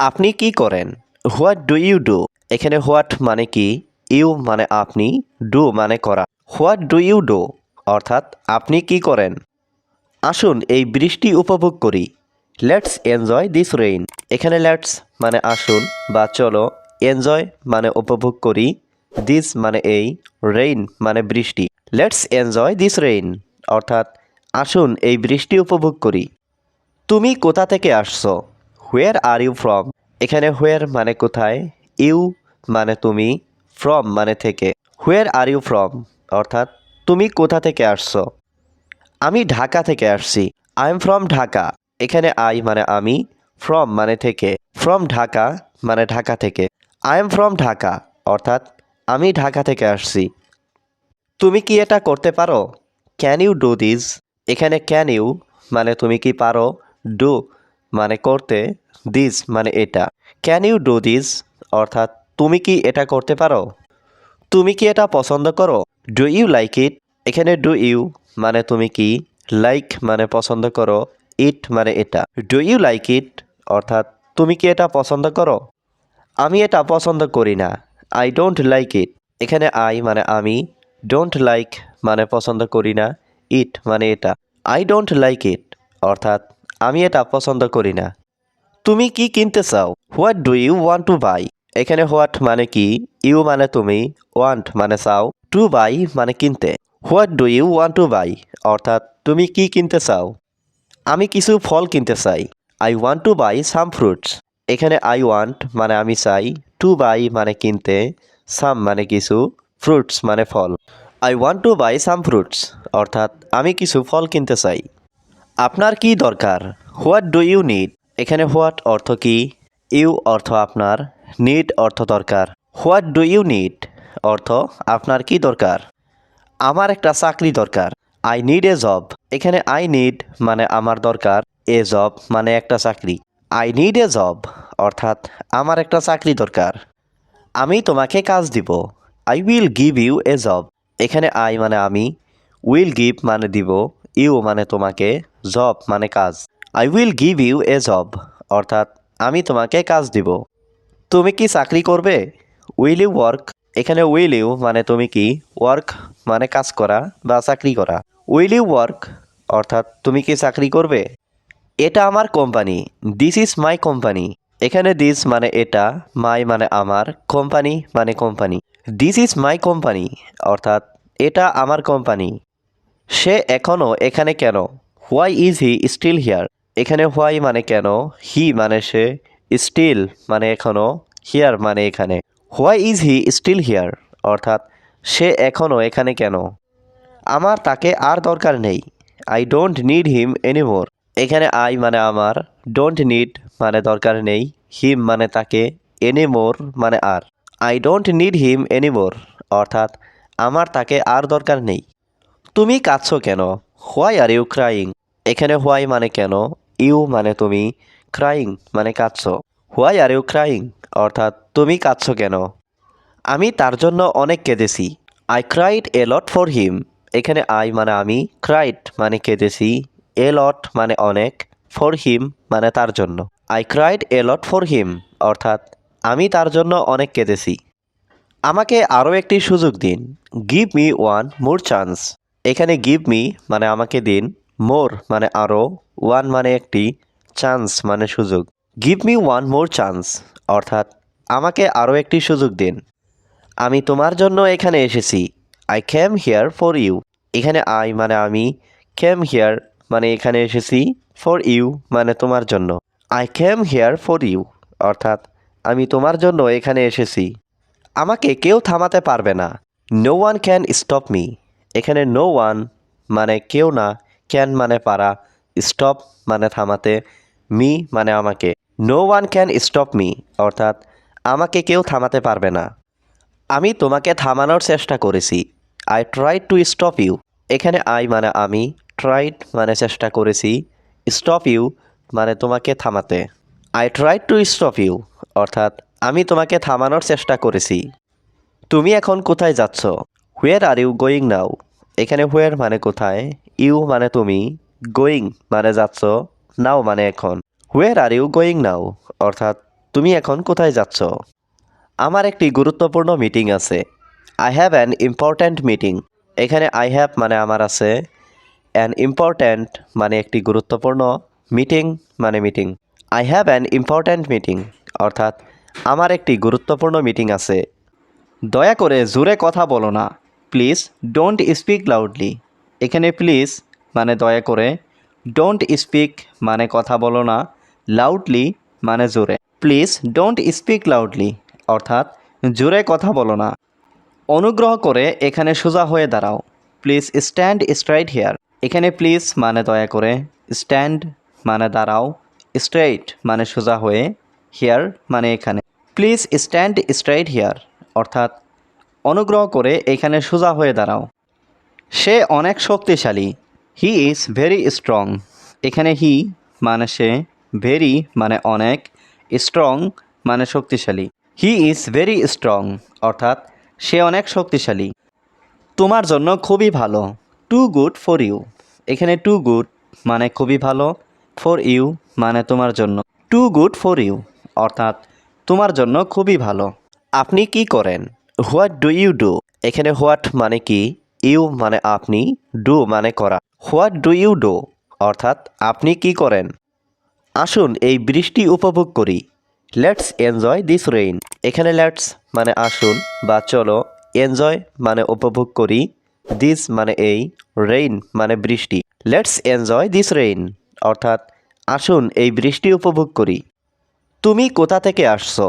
আপনি কি করেন? হোয়াট ডু ইউ ডু এখানে হোয়াট মানে কি? ইউ মানে আপনি ডু মানে করা। হোয়াট ডু ইউ ডু অর্থাৎ আপনি কি করেন? আসুন এই বৃষ্টি উপভোগ করি। লেটস এনজয় দিস রেইন এখানে লেটস মানে আসুন বা চলো এনজয় মানে উপভোগ করি। দিস মানে এই রেইন মানে বৃষ্টি। লেটস এনজয় দিস রেইন অর্থাৎ আসুন এই বৃষ্টি উপভোগ করি। তুমি কোথা থেকে আসছো? হোয়ার আর ইউ ফ্রম এখানে হোয়ার মানে কোথায়? ইউ মানে তুমি? ফ্রম মানে থেকে? হোয়ার আর ইউ ফ্রম অর্থাৎ তুমি কোথা থেকে আসছো? আমি ঢাকা থেকে আসছি। I am from Dhaka. এখানে আই মানে আমি ফ্রম মানে থেকে। ফ্রম ঢাকা মানে ঢাকা থেকে। I am from Dhaka. অর্থাৎ আমি ঢাকা থেকে আসছি। তুমি কি এটা করতে পারো? ক্যান ইউ ডু দিস এখানে ক্যান ইউ মানে তুমি কি পারো? ডু মানে করতে দিস মানে এটা। ক্যান ইউ ডু দিস অর্থাৎ, তুমি কি এটা করতে পারো? তুমি কি এটা পছন্দ করো? ডু ইউ লাইক ইট এখানে ডু ইউ মানে তুমি কি? লাইক মানে পছন্দ করো। ইট মানে এটা। ডু ইউ লাইক ইট অর্থাৎ, তুমি কি এটা পছন্দ করো? আমি এটা পছন্দ করি না। আই ডোন্ট লাইক ইট এখানে আই মানে আমি। ডোন্ট লাইক মানে পছন্দ করি না। ইট মানে এটা। আই ডোন্ট লাইক ইট অর্থাৎ আমি এটা পছন্দ করি না। তুমি কি কিনতে চাও? What do you want to buy এখানে হোয়াট মানে কি? ইউ মানে তুমি। ওয়ান্ট মানে চাও। টু বাই মানে কিনতে। What do you want to buy অর্থাৎ তুমি কি কিনতে চাও? আমি কিছু ফল কিনতে চাই। I want to buy some fruits এখানে আই ওয়ান্ট মানে আমি চাই। টু বাই মানে কিনতে। সাম মানে কিছু। ফ্রুটস মানে ফল। I want to buy some fruits অর্থাৎ আমি কিছু ফল কিনতে চাই। আপনার কি দরকার? হোয়াট ডু ইউ নিড এখানে হোয়াট অর্থ কি? ইউ অর্থ আপনার। নিড অর্থ দরকার। হোয়াট ডু ইউ নিড অর্থ আপনার কি দরকার? আমার একটা চাকরি দরকার। আই নিড এ জব এখানে আই নিড মানে আমার দরকার। এ জব মানে একটা চাকরি। আই নিড এ জব অর্থাৎ আমার একটা চাকরি দরকার। আমি তোমাকে কাজ দিব। I will give you a job এখানে আই মানে আমি। উইল গিভ মানে দিব। ইউ মানে তোমাকে জব মানে কাজ। I will give you a job অর্থাৎ আমি তোমাকে কাজ দিব। তুমি কি চাকরি করবে? উইল ইউ ওয়ার্ক এখানে উইল ইউ মানে তুমি কি? ওয়ার্ক মানে কাজ করা বা চাকরি করা। উইল ইউ ওয়ার্ক অর্থাৎ তুমি কি চাকরি করবে? এটা আমার company this is my company এখানে দিস মানে এটা মাই মানে আমার কোম্পানি মানে company this is my company অর্থাৎ এটা আমার কোম্পানি সে এখনও এখানে কেন? Why is he still here এখানে হোয়াই মানে কেন? হি মানে সে স্টিল মানে এখনও হিয়ার মানে এখানে। Why is he still here অর্থাৎ সে এখনও এখানে কেন? আমার তাকে আর দরকার নেই। I don't need him anymore এখানে আই মানে আমার ডোন্ট নিড মানে দরকার নেই। হিম মানে তাকে এনিমোর মানে আর। I don't need him anymore অর্থাৎ আমার তাকে আর দরকার নেই। তুমি কাঁদছো কেন? হোয়াই আর ইউ ক্রাইং এখানে হোয়াই মানে কেন? ইউ মানে তুমি ক্রাইং মানে কাঁদছো। হোয়াই আর ইউ ক্রাইং অর্থাৎ তুমি কাঁদছো কেন? আমি তার জন্য অনেক কেঁদেছি। I cried a lot for him এখানে আই মানে আমি ক্রাইড মানে কেঁদেছি। এ লট মানে অনেক ফর হিম মানে তার জন্য। I cried a lot for him অর্থাৎ আমি তার জন্য অনেক কেঁদেছি। আমাকে আরও একটি সুযোগ দিন। Give me one more chance এখানে গিভ মি মানে আমাকে দিন মোর মানে আরও ওয়ান মানে একটি চান্স মানে সুযোগ। Give me one more chance অর্থাৎ আমাকে আরও একটি সুযোগ দিন। আমি তোমার জন্য এখানে এসেছি। I came here for you এখানে আই মানে আমি ক্যাম হিয়ার মানে এখানে এসেছি ফর ইউ মানে তোমার জন্য। I came here for you অর্থাৎ আমি তোমার জন্য এখানে এসেছি। আমাকে কেউ থামাতে পারবে না। No one can stop me এখানে নো ওয়ান মানে কেউ না ক্যান মানে পারা স্টপ মানে থামাতে মি মানে আমাকে। No one can stop me অর্থাৎ আমাকে কেউ থামাতে পারবে না। আমি তোমাকে থামানোর চেষ্টা করেছি। I tried to stop you এখানে আই মানে আমি ট্রাইড মানে চেষ্টা করেছি স্টপ ইউ মানে তোমাকে থামাতে। I tried to stop you অর্থাৎ আমি তোমাকে থামানোর চেষ্টা করেছি। তুমি এখন কোথায় যাচ্ছ? হুয়ের আর ইউ গোয়িং নাও এখানে হুয়ের মানে কোথায় ইউ মানে তুমি গোয়িং মানে যাচ্ছ নাও মানে এখন। হুয়ের আর ইউ গোয়িং নাও অর্থাৎ তুমি এখন কোথায় যাচ্ছ? আমার একটি গুরুত্বপূর্ণ মিটিং আছে। I have an important meeting এখানে আই হ্যাভ মানে আমার আছে। অ্যান ইম্পর্ট্যান্ট মানে একটি গুরুত্বপূর্ণ মিটিং মানে meeting I have an important meeting অর্থাৎ আমার একটি গুরুত্বপূর্ণ মিটিং আছে। দয়া করে জোরে কথা বলো না। প্লিজ ডোন্ট স্পিক লাউডলি এখানে প্লিজ মানে দয়া করে। ডোন্ট স্পিক মানে কথা বলো না। লাউডলি মানে জোরে। প্লিজ ডোন্ট স্পিক লাউডলি অর্থাৎ জোরে কথা বলো না। অনুগ্রহ করে এখানে সোজা হয়ে দাঁড়াও। প্লিজ স্ট্যান্ড স্ট্রাইট হেয়ার এখানে প্লিজ মানে দয়া করে। স্ট্যান্ড মানে দাঁড়াও। স্ট্রেইট মানে সোজা হয়ে। হেয়ার মানে এখানে। প্লিজ স্ট্যান্ড স্ট্রাইট হেয়ার অর্থাৎ অনুগ্রহ করে এখানে সোজা হয়ে দাঁড়াও। সে অনেক শক্তিশালী। হি ইজ ভেরি স্ট্রং এখানে হি মানে সে ভেরি মানে অনেক স্ট্রং মানে শক্তিশালী। হি ইজ ভেরি স্ট্রং অর্থাৎ সে অনেক শক্তিশালী। তোমার জন্য খুবই ভালো। টু গুড ফর ইউ এখানে টু গুড মানে খুবই ভালো ফর ইউ মানে তোমার জন্য। টু গুড ফর ইউ অর্থাৎ তোমার জন্য খুবই ভালো। আপনি কি করেন? What do you do? এখানে হোয়াট মানে কি? ইউ মানে আপনি, ডু মানে করা। What do you do? অর্থাৎ আপনি কি করেন? আসুন এই বৃষ্টি উপভোগ করি। লেটস এনজয় দিস রেইন এখানে লেটস মানে আসুন বা চলো এনজয় মানে উপভোগ করি দিস মানে এই রেইন মানে বৃষ্টি। লেটস এনজয় দিস রেইন অর্থাৎ আসুন এই বৃষ্টি উপভোগ করি। তুমি কোথা থেকে আসছো?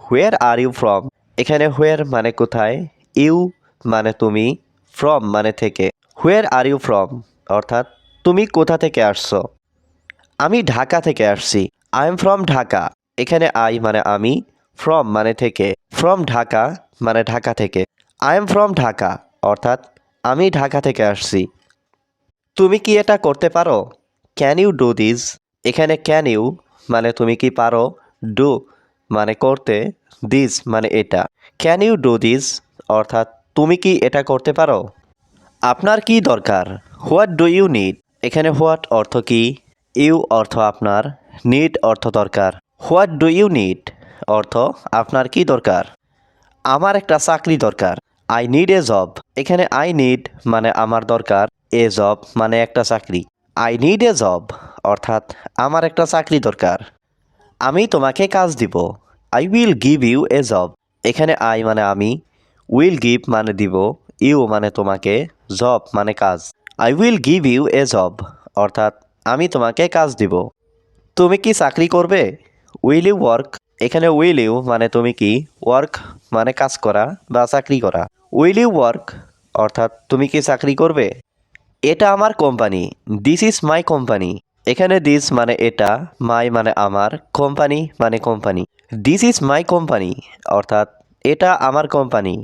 হোয়ার আর ইউ ফ্রম এখানে হোয়ার মানে কোথায়? ইউ মানে তুমি ফ্রম মানে থেকে। হোয়ার আর ইউ ফ্রম অর্থাৎ তুমি কোথা থেকে আসছো? আমি ঢাকা থেকে আসছি। I am from Dhaka. এখানে আই মানে আমি ফ্রম মানে থেকে। ফ্রম ঢাকা মানে ঢাকা থেকে। আই এম ফ্রম ঢাকা, অর্থাৎ আমি ঢাকা থেকে আসছি। তুমি কি এটা করতে পারো? ক্যান ইউ ডু দিস এখানে ক্যান ইউ মানে তুমি কি পারো? ডু মানে করতে দিস মানে এটা। ক্যান ইউ ডু দিস অর্থাৎ তুমি কি এটা করতে পারো? আপনার কি দরকার? হোয়াট ডু ইউ নিড এখানে হোয়াট অর্থ কি? ইউ অর্থ আপনার। নিড অর্থ দরকার। হোয়াট ডু ইউ নিড অর্থ আপনার কি দরকার? আমার একটা চাকরি দরকার। আই নিড এ জব এখানে আই নিড মানে আমার দরকার। এ জব মানে একটা চাকরি। আই নিড এ জব অর্থাৎ আমার একটা চাকরি দরকার। আমি তোমাকে কাজ দিব। I will give you a job এখানে আই মানে আমি উইল গিভ মানে দিব ইউ মানে তোমাকে জব মানে কাজ। I will give you a job অর্থাৎ আমি তোমাকে কাজ দিব। তুমি কি চাকরি করবে? উইল ইউ ওয়ার্ক এখানে উইল ইউ মানে তুমি কি? ওয়ার্ক মানে কাজ করা বা চাকরি করা। উইল ইউ ওয়ার্ক অর্থাৎ তুমি কি চাকরি করবে? এটা আমার company this is my company এখানে দিস মানে এটা মাই মানে আমার কোম্পানি মানে company this is my company অর্থাৎ এটা আমার কোম্পানি